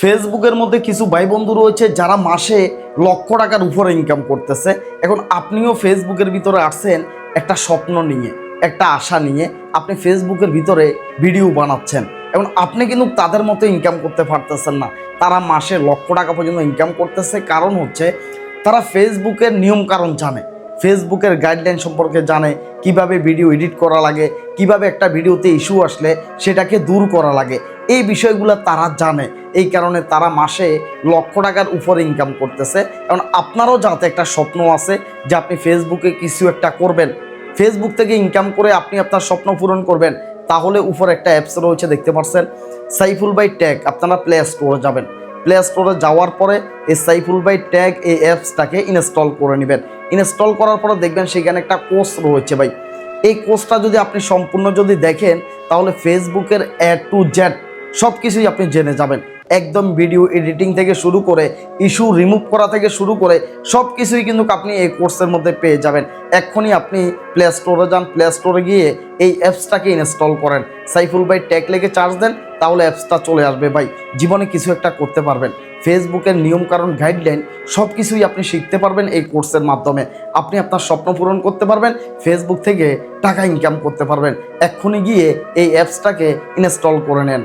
ফেসবুকের মধ্যে কিছু ভাই বন্ধু রয়েছে যারা মাসে লক্ষ টাকার উপরে ইনকাম করতেছে। এখন আপনিও ফেসবুকের ভিতরে আসছেন একটা স্বপ্ন নিয়ে, একটা আশা নিয়ে। আপনি ফেসবুকের ভিতরে ভিডিও বানাচ্ছেন। এখন আপনি কিন্তু তাদের মতো ইনকাম করতে পারতেছেন না। তারা মাসে লক্ষ টাকা পর্যন্ত ইনকাম করতেছে। কারণ হচ্ছে তারা ফেসবুকের নিয়ম কারণ জানে। ফেসবুকের গাইডলাইন সম্পর্কে জানে। কীভাবে ভিডিও এডিট করা লাগে, কীভাবে একটা ভিডিওতে ইস্যু আসলে সেটাকে দূর করা লাগে। এই বিষয়গুলো তারা জানে। এই কারণে তারা মাসে লক্ষ টাকার উপরে ইনকাম করতেছে। কারণ আপনারও যাতে একটা স্বপ্ন আছে যে আপনি ফেসবুকে কিছু একটা করবেন। ফেসবুক থেকে ইনকাম করে আপনি আপনার স্বপ্ন পূরণ করবেন। তাহলে উপর একটা অ্যাপস রয়েছে, দেখতে পাচ্ছেন সাইফুল বাই ট্যাগ আপনারা প্লে স্টোরে যাবেন। প্লে স্টোরে যাওয়ার পরে এই সাইফুল বাই ট্যাগ এই অ্যাপসটাকে ইনস্টল করে নেবেন। ইনস্টল করার পরে দেখবেন সেখানে একটা কোর্স রয়েছে ভাই। এই কোর্সটা যদি আপনি সম্পূর্ণ যদি দেখেন, তাহলে ফেসবুকের এ টু জেড সব কিছুই আপনি জেনে যাবেন। একদম ভিডিও এডিটিং থেকে শুরু করে ইস্যু রিমুভ করা থেকে শুরু করে সব কিছুই কিন্তু আপনি এই কোর্সের মধ্যে পেয়ে যাবেন। এক্ষুনি আপনি প্লে স্টোরে যান প্লে স্টোরে গিয়ে এই অ্যাপসটাকে ইনস্টল করেন। সাইফুল ভাই ট্যাগ লেগে চার্জ দেন, তাহলে অ্যাপসটা চলে আসবে ভাই। জীবনে কিছু একটা করতে পারবেন। ফেসবুকের নিয়মকানুন গাইডলাইন সব কিছুই আপনি শিখতে পারবেন এই কোর্সের মাধ্যমে। আপনি আপনার স্বপ্ন পূরণ করতে পারবেন ফেসবুক থেকে টাকা ইনকাম করতে পারবেন। এক্ষুনি গিয়ে এই অ্যাপসটাকে ইনস্টল করে নেন।